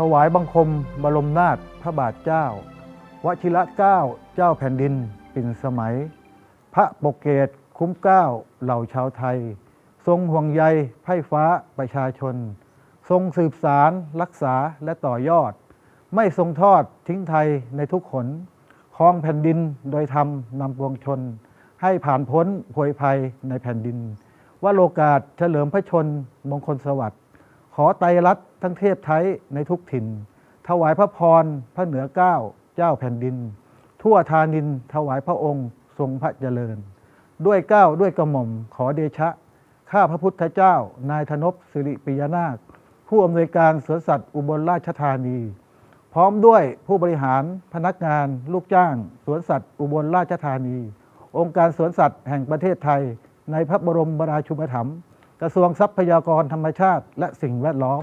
ถวายบังคมบรมนาถพระบาทเจ้าวชิระเกล้าเจ้าแผ่นดิน ปิ่นสมัย พระปกเกตคุ้มเกล้าเหล่าชาวไทย ทรงห่วงใยไพร่ฟ้าประชาชน ทรงสืบสารรักษาและต่อยอด ไม่ทรงทอดทิ้งไทยในทุกขนครองแผ่นดินโดยธรรมนำปวงชน ให้ผ่านพ้นพวยภัยในแผ่นดิน ว่าโลกาสเฉลิมพระชนมงคลสวัสดิ์ ขอไตรรัตน์ทั้งเทพไทยในทุกถิ่น ถวายพระพรพระเหนือเก้าเจ้าแผ่นดิน ทั่วทานินถวายพระองค์ทรงพระเจริญ ด้วยเก้าด้วยกระหม่อมขอเดชะ ข้าพระพุทธเจ้า นายธนพสิริปิยนาค ผู้อำนวยการสวนสัตว์อุบลราชธานี พร้อมด้วยผู้บริหารพนักงานลูกจ้าง สวนสัตว์อุบลราชธานี องค์การสวนสัตว์แห่งประเทศไทย ในพระบรมราชูปถัมภ์ กระทรวงทรัพยากรธรรมชาติและสิ่งแวดล้อม